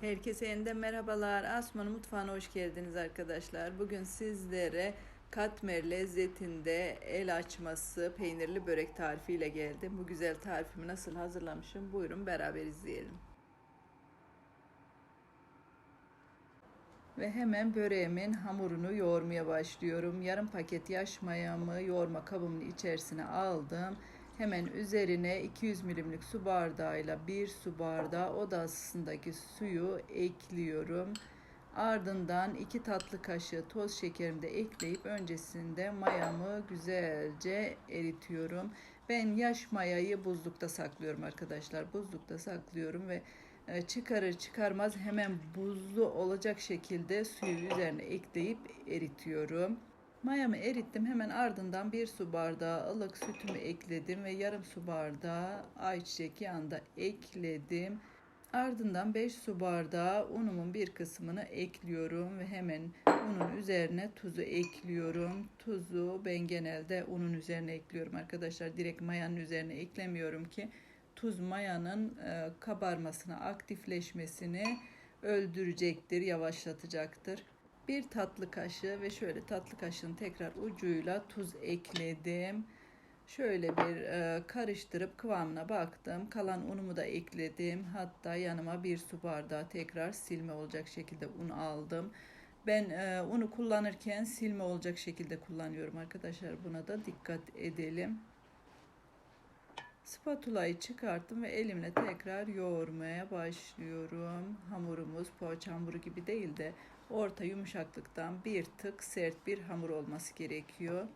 Herkese yeniden merhabalar. Asman'ın mutfağına hoş geldiniz arkadaşlar. Bugün sizlere katmer lezzetinde el açması peynirli börek tarifiyle geldim. Bu güzel tarifimi nasıl hazırlamışım? Buyurun beraber izleyelim. Ve hemen böreğimin hamurunu yoğurmaya başlıyorum. Yarım paket yaş mayamı yoğurma kabımın içerisine aldım. Hemen üzerine 200 milimlik su bardağıyla bir su bardağı oda ısısındaki suyu ekliyorum. Ardından 2 tatlı kaşığı toz şekerimi de ekleyip öncesinde mayamı güzelce eritiyorum. Ben yaş mayayı buzlukta saklıyorum arkadaşlar. Buzlukta saklıyorum ve e, çıkarır çıkarmaz hemen buzlu olacak şekilde suyu üzerine ekleyip eritiyorum. Mayamı erittim. Hemen ardından bir su bardağı ılık sütümü ekledim ve yarım su bardağı ayçiçek yağını da ekledim. Ardından 5 su bardağı unumun bir kısmını ekliyorum ve hemen unun üzerine tuzu ekliyorum. Tuzu ben genelde unun üzerine ekliyorum arkadaşlar. Direkt mayanın üzerine eklemiyorum ki tuz mayanın e, kabarmasını, aktifleşmesini öldürecektir, yavaşlatacaktır. Bir tatlı kaşığı ve şöyle tatlı kaşığın tekrar ucuyla tuz ekledim. Şöyle bir e, karıştırıp kıvamına baktım. Kalan unumu da ekledim. Hatta yanıma bir su bardağı tekrar silme olacak şekilde un aldım. Ben e, unu kullanırken silme olacak şekilde kullanıyorum arkadaşlar. Buna da dikkat edelim. Spatulayı çıkarttım ve elimle tekrar yoğurmaya başlıyorum. Hamurumuz poğaça hamuru gibi değil de orta yumuşaklıktan bir tık sert bir hamur olması gerekiyor.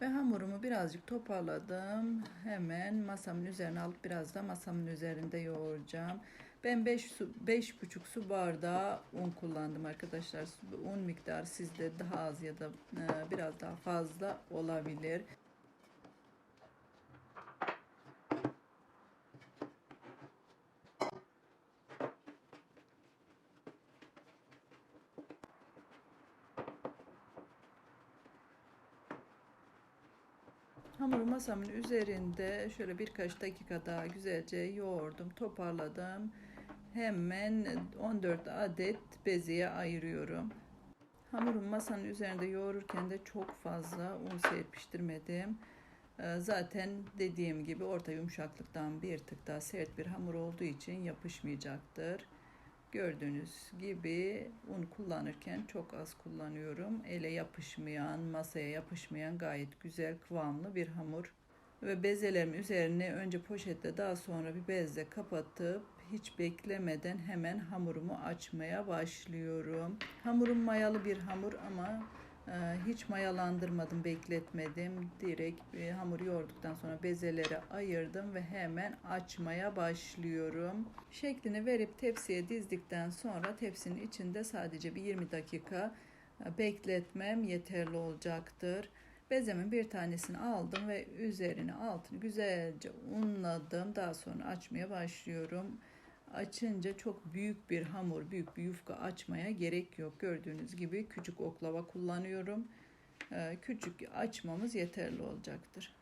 Ve hamurumu birazcık toparladım. Hemen masamın üzerine alıp biraz da masamın üzerinde yoğuracağım. Ben 5 su 5,5 su bardağı un kullandım arkadaşlar. Un miktarı sizde daha az ya da e, biraz daha fazla olabilir. Hamuru masamın üzerinde şöyle birkaç dakika daha güzelce yoğurdum, toparladım. Hemen 14 adet beziye ayırıyorum. Hamurum masanın üzerinde yoğururken de çok fazla un serpiştirmedim. Ee, zaten dediğim gibi orta yumuşaklıktan bir tık daha sert bir hamur olduğu için yapışmayacaktır. Gördüğünüz gibi un kullanırken çok az kullanıyorum. Ele yapışmayan, masaya yapışmayan gayet güzel kıvamlı bir hamur. Ve bezelerim üzerine önce poşetle daha sonra bir bezle kapatıp hiç beklemeden hemen hamurumu açmaya başlıyorum. Hamurum mayalı bir hamur ama hiç mayalandırmadım, bekletmedim. Direkt e, hamur yoğurduktan sonra bezeleri ayırdım ve hemen açmaya başlıyorum. Şeklini verip tepsiye dizdikten sonra tepsinin içinde sadece bir 20 dakika e, bekletmem yeterli olacaktır. Bezemin bir tanesini aldım ve üzerine altını güzelce unladım. Daha sonra açmaya başlıyorum açınca çok büyük bir hamur, büyük bir yufka açmaya gerek yok. Gördüğünüz gibi küçük oklava kullanıyorum. Ee, küçük açmamız yeterli olacaktır.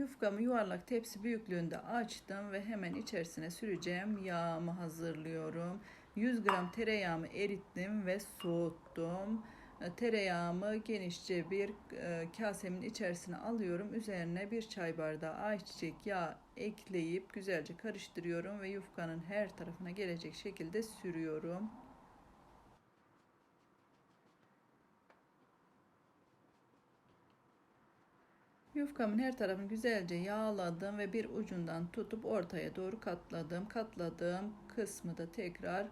Yufkamı yuvarlak tepsi büyüklüğünde açtım ve hemen içerisine süreceğim yağımı hazırlıyorum. 100 gram tereyağımı erittim ve soğuttum. E, tereyağımı genişçe bir e, kasemin içerisine alıyorum. Üzerine bir çay bardağı ayçiçek yağı ekleyip güzelce karıştırıyorum ve yufkanın her tarafına gelecek şekilde sürüyorum. Yufkamın her tarafını güzelce yağladım ve bir ucundan tutup ortaya doğru katladım. Katladığım kısmı da tekrar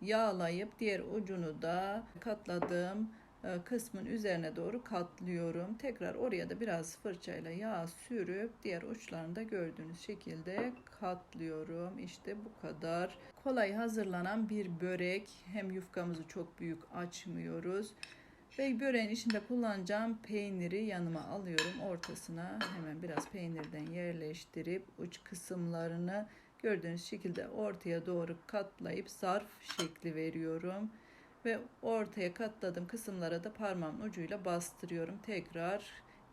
yağlayıp diğer ucunu da katladığım e, kısmın üzerine doğru katlıyorum. Tekrar oraya da biraz fırçayla yağ sürüp diğer uçlarını da gördüğünüz şekilde katlıyorum. İşte bu kadar. Kolay hazırlanan bir börek. Hem yufkamızı çok büyük açmıyoruz. Ve böreğin içinde kullanacağım peyniri yanıma alıyorum. Ortasına hemen biraz peynirden yerleştirip uç kısımlarını gördüğünüz şekilde ortaya doğru katlayıp zarf şekli veriyorum ve ortaya katladığım kısımlara da parmağımın ucuyla bastırıyorum. Tekrar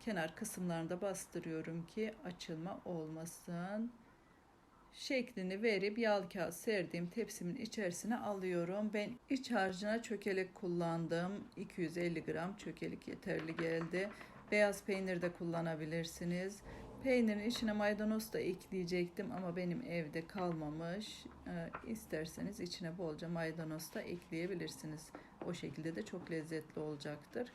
kenar kısımlarında bastırıyorum ki açılma olmasın. Şeklini verip yağlı kağıt serdiğim tepsimin içerisine alıyorum. Ben iç harcına çökelek kullandım. 250 gram çökelik yeterli geldi. Beyaz peynir de kullanabilirsiniz. Peynirin içine maydanoz da ekleyecektim ama benim evde kalmamış. Ee, isterseniz içine bolca maydanoz da ekleyebilirsiniz. O şekilde de çok lezzetli olacaktır.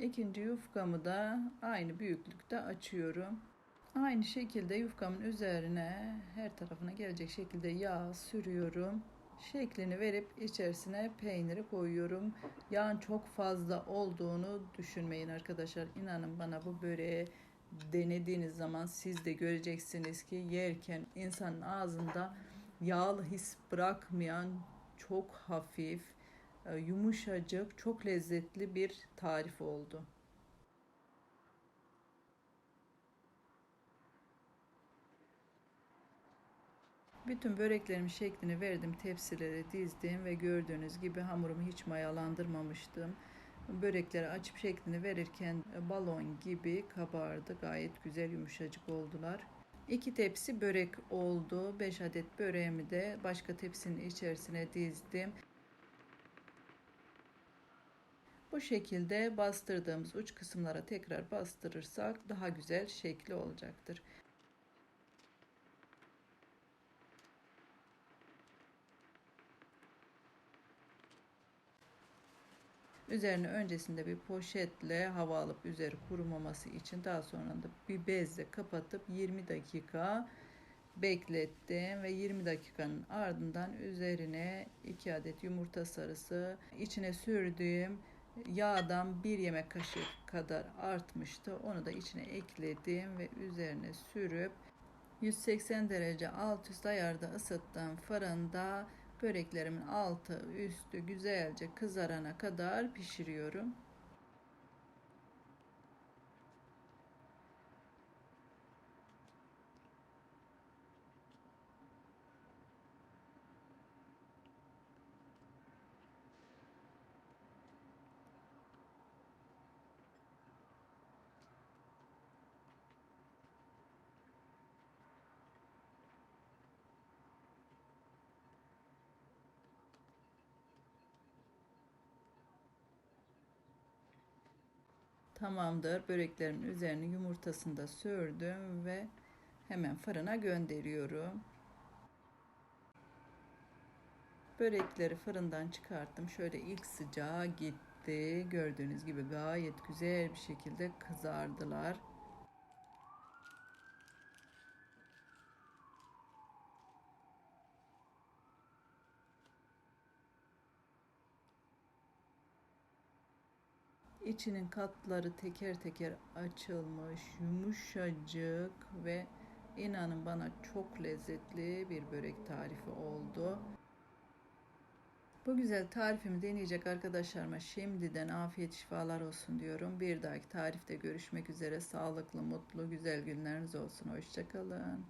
İkinci yufkamı da aynı büyüklükte açıyorum. Aynı şekilde yufkamın üzerine her tarafına gelecek şekilde yağ sürüyorum. Şeklini verip içerisine peyniri koyuyorum. Yağın çok fazla olduğunu düşünmeyin arkadaşlar. İnanın bana bu böreği denediğiniz zaman siz de göreceksiniz ki yerken insanın ağzında yağlı his bırakmayan çok hafif, yumuşacık, çok lezzetli bir tarif oldu. Bütün böreklerimin şeklini verdim, tepsilere dizdim ve gördüğünüz gibi hamurumu hiç mayalandırmamıştım. Börekleri açıp şeklini verirken balon gibi kabardı. Gayet güzel yumuşacık oldular. İki tepsi börek oldu. 5 adet böreğimi de başka tepsinin içerisine dizdim. Bu şekilde bastırdığımız uç kısımlara tekrar bastırırsak daha güzel şekli olacaktır. Üzerine öncesinde bir poşetle hava alıp üzeri kurumaması için daha sonra da bir bezle kapatıp 20 dakika beklettim ve 20 dakikanın ardından üzerine 2 adet yumurta sarısı içine sürdüğüm yağdan bir yemek kaşığı kadar artmıştı. Onu da içine ekledim ve üzerine sürüp 180 derece alt üst ayarda ısıttığım fırında böreklerimin altı üstü güzelce kızarana kadar pişiriyorum. Tamamdır. Böreklerimin üzerine yumurtasını da sürdüm ve hemen fırına gönderiyorum. Börekleri fırından çıkarttım. Şöyle ilk sıcağı gitti. Gördüğünüz gibi gayet güzel bir şekilde kızardılar. İçinin katları teker teker açılmış, yumuşacık ve inanın bana çok lezzetli bir börek tarifi oldu. Bu güzel tarifimi deneyecek arkadaşlarıma şimdiden afiyet şifalar olsun diyorum. Bir dahaki tarifte görüşmek üzere. Sağlıklı, mutlu, güzel günleriniz olsun. Hoşçakalın.